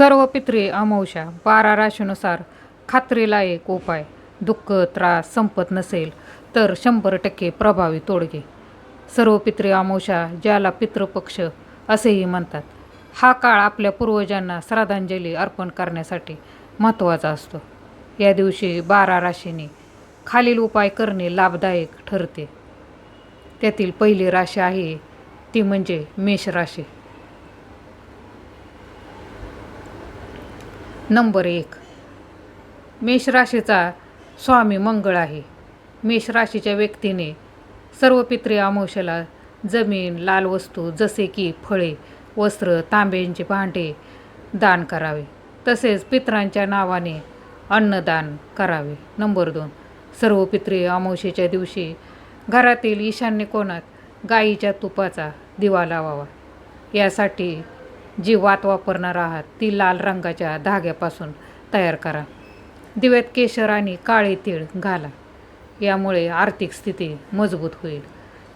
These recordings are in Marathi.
सर्व पित्री अमावश्या बारा राशीनुसार खात्रीला एक उपाय. दुःख त्रास संपत नसेल तर शंभर टक्के प्रभावी तोडगे. सर्व पित्री अमावश्या ज्याला पितृपक्ष असेही म्हणतात हा काळ आपल्या पूर्वजांना श्रद्धांजली अर्पण करण्यासाठी महत्त्वाचा असतो. या दिवशी बारा राशीने खालील उपाय करणे लाभदायक ठरते. त्यातील पहिली राशी आहे ती म्हणजे मेष राशी. नंबर एक. मेष राशीचा स्वामी मंगळ आहे. मेष राशीच्या व्यक्तीने सर्व पित्री अमावश्याला जमीन लाल वस्तू जसे की फळे वस्त्र तांब्यांचे भांडे दान करावे. तसेच पितरांच्या नावाने अन्नदान करावे. नंबर दोन. सर्व पित्री अमावशेच्या दिवशी घरातील ईशान्य कोणात गाईच्या तुपाचा दिवा लावावा. यासाठी जी वात वापरणार आहात ती लाल रंगाच्या धाग्यापासून तयार करा. दिव्यात केशर आणि काळे तीळ घाला. यामुळे आर्थिक स्थिती मजबूत होईल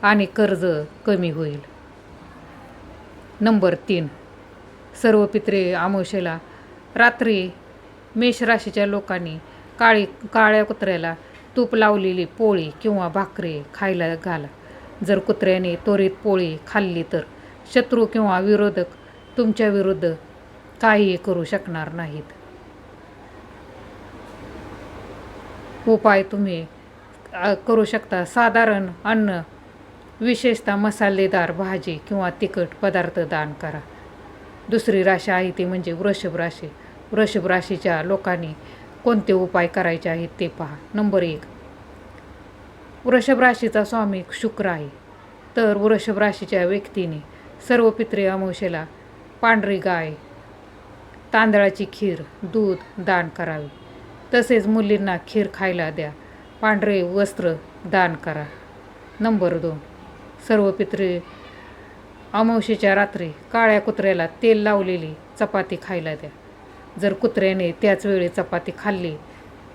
आणि कर्ज कमी होईल. नंबर तीन. सर्व पित्रे आमोशेला रात्री मेष राशीच्या लोकांनी काळी काळ्या कुत्र्याला तूप लावलेली पोळी किंवा भाकरी खायला घाला. जर कुत्र्याने त्वरित पोळी खाल्ली तर शत्रू किंवा विरोधक तुमच्या विरुद्ध काहीही करू शकणार नाहीत. उपाय तुम्ही करू शकता. साधारण अन्न विशेषतः मसालेदार भाजी किंवा तिखट पदार्थ दान करा. दुसरी राशी आहे ती म्हणजे वृषभ राशी. वृषभ राशीच्या लोकांनी कोणते उपाय करायचे आहेत ते पहा. नंबर एक वृषभ राशीचा स्वामी शुक्र आहे. तर वृषभ राशीच्या व्यक्तीने सर्व पित्रे अमावशेला पांढरी गाय तांदळाची खीर दूध दान करावे. तसेच मुलींना खीर खायला द्या. पांढरे वस्त्र दान करा. नंबर दोन. सर्व पित्रे अमावशीच्या रात्री काळ्या कुत्र्याला तेल लावलेली चपाती खायला द्या. जर कुत्र्याने त्याच वेळी चपाती खाल्ली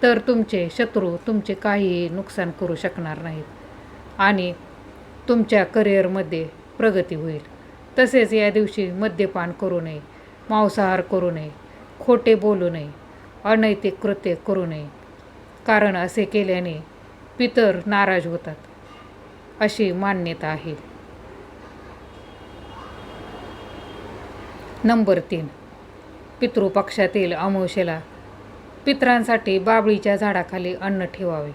तर तुमचे शत्रू तुमचे काहीही नुकसान करू शकणार नाहीत आणि तुमच्या करिअरमध्ये प्रगती होईल. तसेच या दिवशी मद्यपान करू नये मांसाहार करू नये खोटे बोलू नये अनैतिक कृत्य करू नये. कारण असे केल्याने पितर नाराज होतात अशी मान्यता आहे. नंबर तीन. पितृपक्षातील अमावशेला पितरांसाठी बाबळीच्या झाडाखाली अन्न ठेवावे.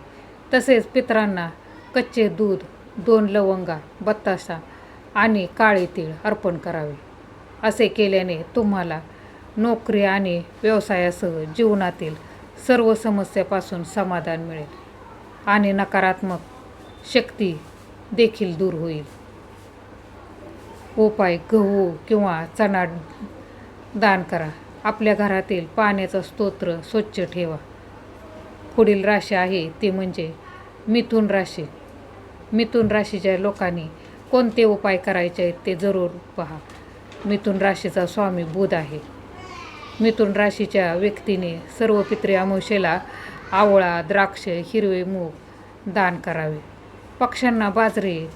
तसेच पितरांना कच्चे दूध दोन लवंगा बत्ताशा आणि काळे तीळ अर्पण करावे. असे केल्याने तुम्हाला नोकरी आणि व्यवसायासह जीवनातील सर्व समस्यापासून समाधान मिळेल आणि नकारात्मक शक्ती देखील दूर होईल. उपाय गहू किंवा चणा दान करा. आपल्या घरातील पाण्याचा स्तोत्र स्वच्छ ठेवा. पुढील राशी आहे ती म्हणजे मिथुन राशी. मिथुन राशीच्या लोकांनी कोणते उपाय करायचे आहेत ते जरूर पहा. मिथुन राशीचा स्वामी बुध आहे. मिथुन राशीच्या व्यक्तीने सर्व पित्रे अमावशेला आवळा द्राक्ष हिरवे मूग दान करावे. पक्ष्यांना बाजरी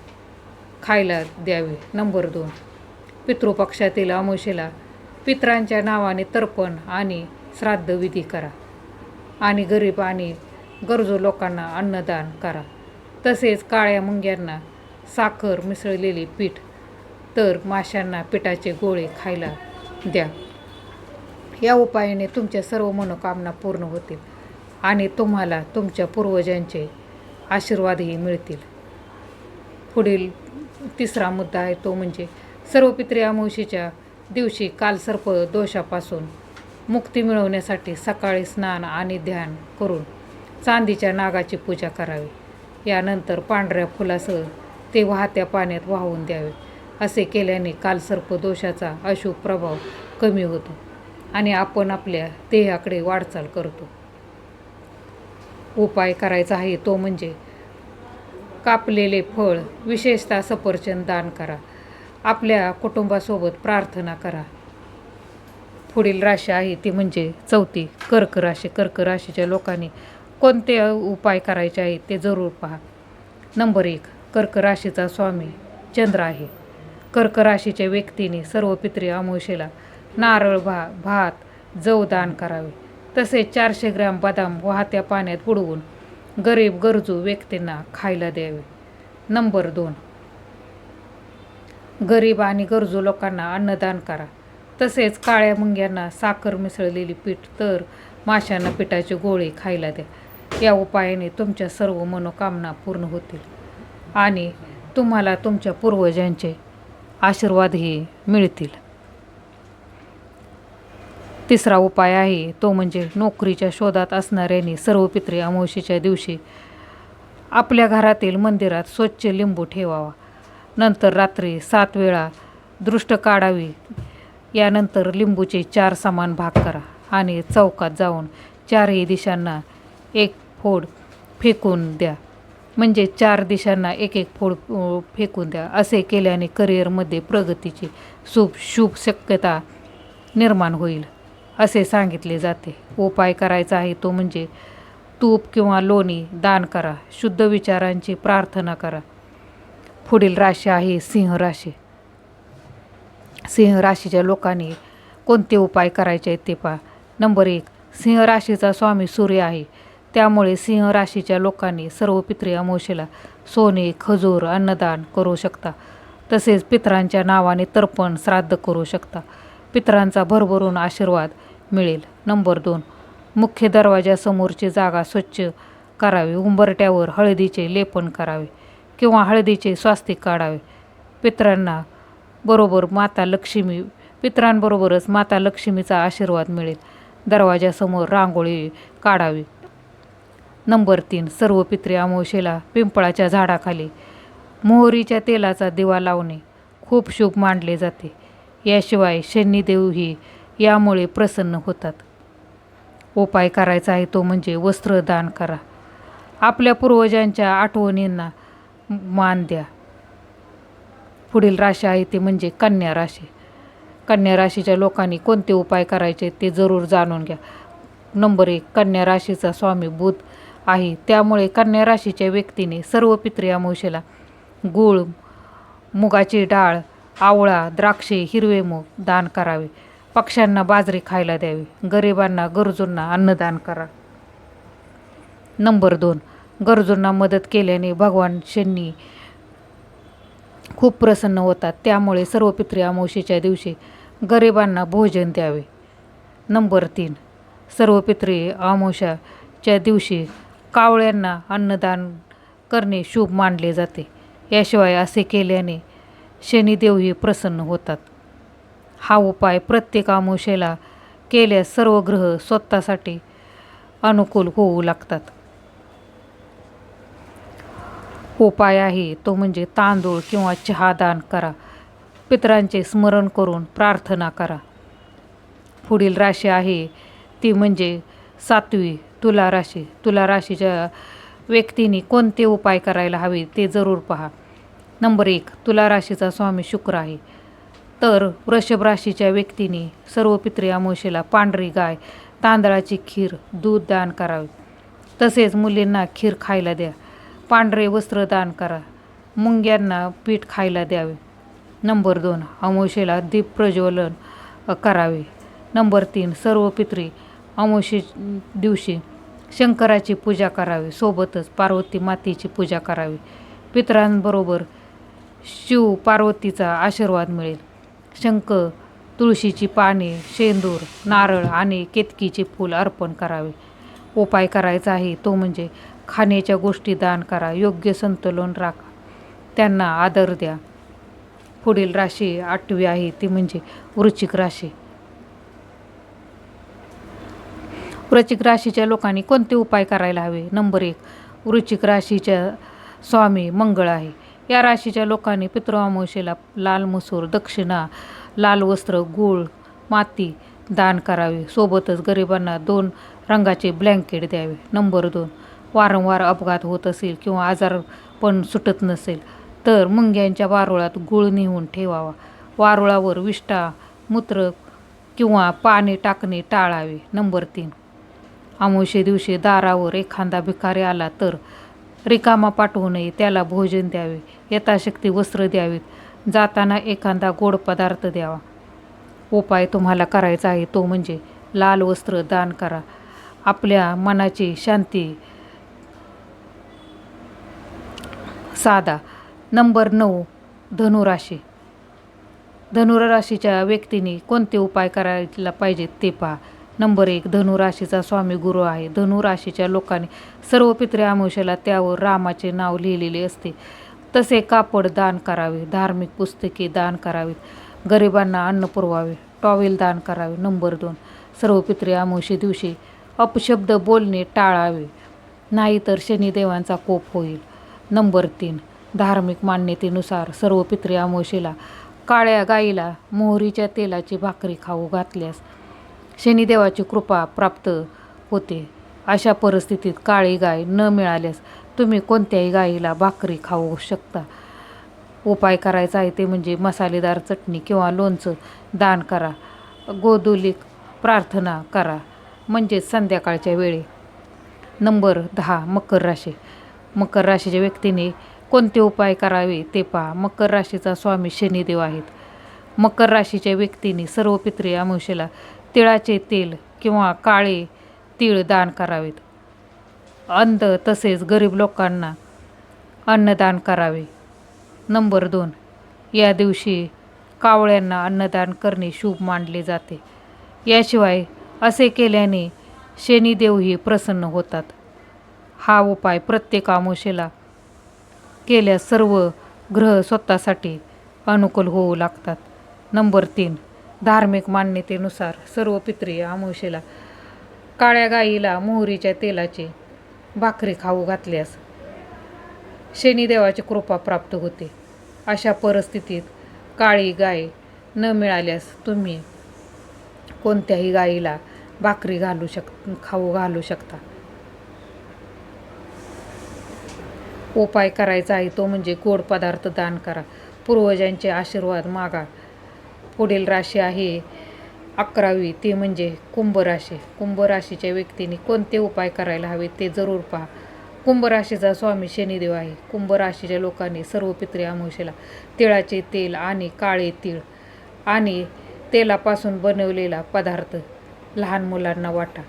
खायला द्यावे. नंबर दोन. पितृपक्षातील अमावशेला पितरांच्या नावाने तर्पण आणि श्राद्धविधी करा. आणि गरीब आणि गरजू लोकांना अन्नदान करा. तसेच काळ्या मुंग्यांना साखर मिसळलेली पीठ तर माशांना पिठाचे गोळे खायला द्या. या उपायाने तुमच्या सर्व मनोकामना पूर्ण होतील आणि तुम्हाला तुमच्या पूर्वजांचे आशीर्वादही मिळतील. पुढील तिसरा मुद्दा आहे तो म्हणजे सर्व पित्री अमावशीच्या दिवशी कालसर्प दोषापासून मुक्ती मिळवण्यासाठी सकाळी स्नान आणि ध्यान करून चांदीच्या नागाची पूजा करावी. यानंतर पांढऱ्या फुलासह ते वाहत्या पाण्यात वाहून द्यावे असे केल्याने कालसर्प दोषाचा अशुभ प्रभाव कमी होतो आणि आपण आपल्या देहाकडे वाटचाल करतो. उपाय करायचा आहे तो म्हणजे कापलेले फळ विशेषतः सफरचंद दान करा. आपल्या कुटुंबासोबत प्रार्थना करा. पुढील राशी आहे ती म्हणजे चौथी. कर्क राशी कर्क राशीच्या लोकांनी कोणते उपाय करायचे आहेत ते जरूर पहा. नंबर एक कर्क राशीचा स्वामी चंद्र आहे. कर्क राशीच्या व्यक्तीने सर्व पित्री अमावशेला नारळ भा भात जव दान करावे. तसेच चारशे ग्रॅम बदाम वाहत्या पाण्यात बुडवून गरीब गरजू व्यक्तींना खायला द्यावे. नंबर दोन. गरीब आणि गरजू लोकांना अन्नदान करा. तसेच काळ्या मुंग्यांना साखर मिसळलेली पीठ तर माशांना पिठाचे गोळे खायला द्या. या उपायाने तुमच्या सर्व मनोकामना पूर्ण होतील. आणि तुम्हाला तुमच्या पूर्वजांचे आशीर्वादही मिळतील. तिसरा उपाय आहे तो म्हणजे नोकरीच्या शोधात असणाऱ्यांनी सर्व पित्री अमावशीच्या दिवशी आपल्या घरातील मंदिरात स्वच्छ लिंबू ठेवावा. नंतर रात्री सात वेळा दृष्ट काढावी. यानंतर लिंबूचे चार समान भाग करा आणि चौकात जाऊन चारही दिशांना एक फोड फेकून द्या. म्हणजे चार दिशांना एक एक फोड फेकून द्या. असे केल्याने करिअरमध्ये प्रगतीची शुभ शुभ शक्यता निर्माण होईल असे सांगितले जाते. उपाय करायचा आहे तो म्हणजे तूप किंवा लोणी दान करा. शुद्ध विचारांची प्रार्थना करा. पुढील राशी आहे सिंह राशी. सिंह राशीच्या लोकांनी कोणते उपाय करायचे आहेत ते पहा. नंबर एक सिंह राशीचा स्वामी सूर्य आहे. त्यामुळे सिंह राशीच्या लोकांनी सर्व पितृ अमावस्येला सोने खजूर अन्नदान करू शकता. तसेच पितरांच्या नावाने तर्पण श्राद्ध करू शकता. पितरांचा भरभरून आशीर्वाद मिळेल. नंबर दोन. मुख्य दरवाजासमोरची जागा स्वच्छ करावी. उंबरट्यावर हळदीचे लेपन करावे किंवा हळदीचे स्वास्तिक काढावे. पितरांना बरोबर माता लक्ष्मी पितरांबरोबरच माता लक्ष्मीचा आशीर्वाद मिळेल. दरवाजासमोर रांगोळी काढावी. नंबर तीन सर्व पित्रे अमावशेला पिंपळाच्या झाडाखाली मोहरीच्या तेलाचा दिवा लावणे खूप शुभ मानले जाते. याशिवाय शनिदेवही यामुळे प्रसन्न होतात. उपाय करायचा आहे तो म्हणजे वस्त्रदान करा. आपल्या पूर्वजांच्या आठवणींना मान द्या. पुढील राशी आहे ती म्हणजे कन्या राशी. कन्या राशीच्या लोकांनी कोणते उपाय करायचे ते जरूर जाणून घ्या. नंबर एक कन्या राशीचा स्वामी बुध आहे. त्यामुळे कन्या राशीच्या व्यक्तीने सर्व पित्री अमावशेला गूळ मुगाची डाळ आवळा द्राक्षे हिरवे मूग दान करावे. पक्ष्यांना बाजरी खायला द्यावी. गरिबांना गरजूंना अन्नदान करा. नंबर दोन. गरजूंना मदत केल्याने भगवान शनी खूप प्रसन्न होतात. त्यामुळे सर्व पित्री अमावशेच्या दिवशी गरिबांना भोजन द्यावे. नंबर तीन. सर्व पित्री अमावशाच्या दिवशी कावळ्यांना अन्नदान करणे शुभ मानले जाते. याशिवाय असे केल्याने शनिदेवही प्रसन्न होतात. हा उपाय प्रत्येक आमुषेला केल्यास सर्व ग्रह स्वतःसाठी अनुकूल होऊ लागतात. उपाय आहे तो म्हणजे तांदूळ किंवा चहा दान करा. पितरांचे स्मरण करून प्रार्थना करा. पुढील राशी आहे ती म्हणजे सातवी तुला राशी तुला राशीच्या व्यक्तीने कोणते उपाय करायला हवे ते जरूर पहा. नंबर एक तुला राशीचा स्वामी शुक्र आहे. तर वृषभ राशीच्या व्यक्तीने सर्व पित्री अमावशेला पांढरी गाय तांदळाची खीर दूध दान करावे. तसेच मुलींना खीर खायला द्या. पांढरे वस्त्र दान करा. मुंग्यांना पीठ खायला द्यावे. नंबर दोन अमावस्येला दीप प्रज्वलन करावे. नंबर तीन सर्व पित्री अमावस्ये दिवशी शंकराची पूजा करावी सोबतच पार्वती मातेची पूजा करावी. पितरांबरोबर शिव पार्वतीचा आशीर्वाद मिळेल. शंख तुळशीची पाने शेंदूर नारळ आणि केतकीचे फूल अर्पण करावे. उपाय करायचा आहे तो म्हणजे खाण्याच्या गोष्टी दान करा योग्य संतुलन राखा. त्यांना आदर द्या. पुढील राशी आठवी आहे ती म्हणजे वृश्चिक राशी. वृश्चिक राशीच्या लोकांनी कोणते उपाय करायला हवे? नंबर एक वृश्चिक राशीच्या स्वामी मंगळ आहे. या राशीच्या लोकांनी पितृअमावशेला लाल मसूर दक्षिणा लाल वस्त्र गूळ माती दान करावे. सोबतच गरिबांना दोन रंगाचे ब्लँकेट द्यावे. नंबर दोन वारंवार अपघात होत असेल किंवा आजार पण सुटत नसेल तर मुंग्यांच्या वारुळात गूळ नेऊन ठेवावा. वारुळावर विष्ठा मूत्र किंवा पाणी टाकणे टाळावे. नंबर तीन अमावस्ये दिवशी दारावर एखादा भिकारी आला तर रिकामा पाठवू नये त्याला भोजन द्यावे यथाशक्ती वस्त्र द्यावीत. जाताना एखादा गोड पदार्थ द्यावा. उपाय तुम्हाला करायचा आहे तो म्हणजे लाल वस्त्र दान करा. आपल्या मनाची शांती साधा. नंबर नऊ धनुराशी. धनुराशीच्या व्यक्तीने कोणते उपाय करायला पाहिजेत ते पहा. नंबर एक धनुराशीचा स्वामी गुरु आहे. धनुराशीच्या लोकांनी सर्व पित्रे आमुष्याला त्यावर रामाचे नाव लिहिलेले असते. तसे कापड दान करावे धार्मिक पुस्तके दान करावीत गरिबांना अन्न पुरवावे टॉवेल दान करावे. नंबर दोन सर्व पित्रे आमुषे दिवशी अपशब्द बोलणे टाळावे नाहीतर शनिदेवांचा कोप होईल. नंबर तीन धार्मिक मान्यतेनुसार सर्व पित्रे आमोशीला काळ्या गाईला मोहरीच्या तेलाची भाकरी खाऊ घातल्यास शनिदेवाची कृपा प्राप्त होते. अशा परिस्थितीत काळी गाय न मिळाल्यास तुम्ही कोणत्याही गायीला भाकरी खाऊ शकता. उपाय करायचा आहे ते म्हणजे मसालेदार चटणी किंवा लोणचं दान करा. गोदुलिक प्रार्थना करा. म्हणजेच संध्याकाळच्या वेळी. नंबर दहा मकर राशी. मकर राशीच्या व्यक्तीने कोणते उपाय करावे ते पहा. मकर राशीचा स्वामी शनिदेव आहेत. मकर राशीच्या व्यक्तीने सर्व पित्रे अमावशेला तिळाचे तेल किंवा काळे तीळ दान करावेत. अंध तसेच गरीब लोकांना अन्नदान करावे. नंबर दोन या दिवशी कावळ्यांना अन्नदान करणे शुभ मानले जाते. याशिवाय असे केल्याने शनिदेवही प्रसन्न होतात. हा उपाय प्रत्येक आमोशेला केल्यास सर्व ग्रह स्वतःसाठी अनुकूल होऊ लागतात. नंबर तीन धार्मिक मान्यतेनुसार सर्व पित्री आमोशेला काळ्या गाईला मोहरीच्या तेलाची भाकरी खाऊ घातल्यास शनिदेवाची कृपा प्राप्त होते. अशा परिस्थितीत काळी गाय न मिळाल्यास तुम्ही कोणत्याही गाईला भाकरी घालू शक खाऊ घालू शकता. उपाय करायचा आहे तो म्हणजे गोड पदार्थ दान करा. पूर्वजांचे आशीर्वाद मागा. पुढील राशी आहे अकरावी. ती म्हणजे कुंभ राशी. कुंभ राशीच्या व्यक्तीने कोणते उपाय करायला हवे ते जरूर पहा. कुंभ राशीचा स्वामी शनिदेव आहे. कुंभ राशीच्या लोकांनी सर्व पित्रे अमावशेला तिळाचे तेल आणि काळे तीळ आणि तेलापासून बनवलेला पदार्थ लहान मुलांना वाटा.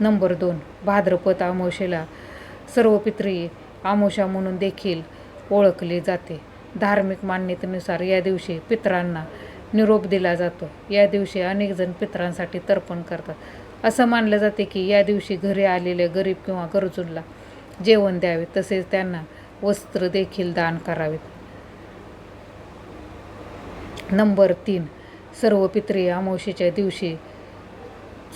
नंबर दोन भाद्रपद अमावशेला सर्व पित्री आमोशा म्हणून देखील ओळखले जाते. धार्मिक मान्यतेनुसार या दिवशी पितरांना निरोप दिला जातो. या दिवशी अनेकजण पित्रांसाठी पितरांसाठी तर्पण करतात. असं मानलं जाते की या दिवशी घरी आलेल्या गरीब किंवा गरजूंना जेवण द्यावे तसेच त्यांना वस्त्र देखील दान करावेत नंबर तीन. सर्व पित्री अमावशीच्या दिवशी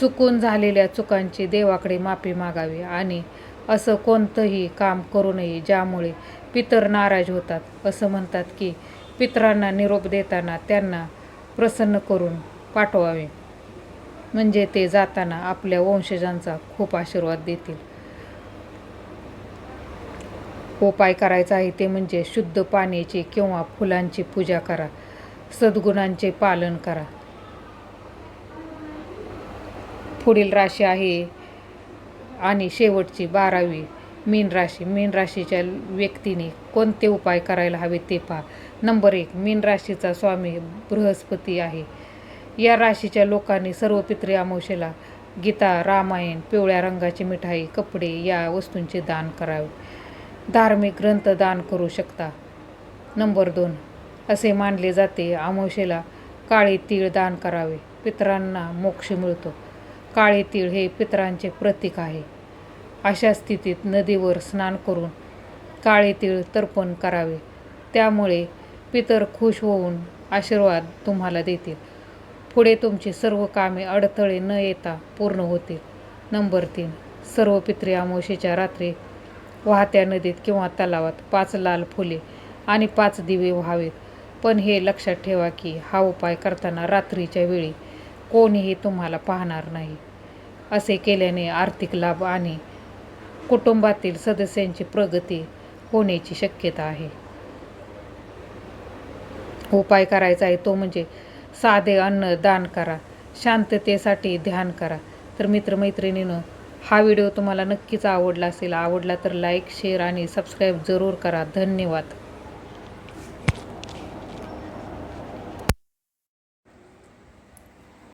चुकून झालेल्या चुकांची देवाकडे माफी मागावी आणि असं कोणतंही काम करू नये ज्यामुळे पितर नाराज होतात. असं म्हणतात की पितरांना निरोप देताना त्यांना प्रसन्न करून पाठवावे. म्हणजे ते जाताना आपल्या वंशजांचा खूप आशीर्वाद देतील. उपाय करायचा आहे ते म्हणजे शुद्ध पाण्याची किंवा फुलांची पूजा करा. सद्गुणांचे पालन करा. पुढील राशी आहे आणि शेवटची बारावी. मीन राशी मीन राशीच्या व्यक्तीने कोणते उपाय करायला हवे ते पहा. नंबर एक मीन राशीचा स्वामी बृहस्पती आहे. या राशीच्या लोकांनी सर्व पित्री अमावशेला गीता रामायण पिवळ्या रंगाची मिठाई कपडे या वस्तूंचे दान करावे. धार्मिक ग्रंथ दान करू शकता. नंबर दोन असे मानले जाते अमावशेला काळे तीळ दान करावे. पितरांना मोक्ष मिळतो. काळे तीळ हे पितरांचे प्रतीक आहे. अशा स्थितीत नदीवर स्नान करून काळे तीळ तर्पण करावे. त्यामुळे पितर खुश होऊन आशीर्वाद तुम्हाला देतील. पुढे तुमची सर्व कामे अडथळे न येता पूर्ण होतील. नंबर तीन. सर्व पित्री अमावशेच्या रात्री वाहत्या नदीत किंवा तलावात पाच लाल फुले आणि पाच दिवे व्हावेत. पण हे लक्षात ठेवा की हा उपाय करताना रात्रीच्या वेळी कोणीही तुम्हाला पाहणार नाही. असे केल्याने आर्थिक लाभ आणि कुटुंबातील सदस्यांची प्रगती होण्याची शक्यता आहे. उपाय करायचा आहे तो म्हणजे साधे अन्न दान करा शांततेसाठी ध्यान करा. तर मित्रमैत्रिणीनं हा व्हिडिओ तुम्हाला नक्कीच आवडला असेल आवडला तर लाईक शेअर आणि सबस्क्राईब जरूर करा. धन्यवाद.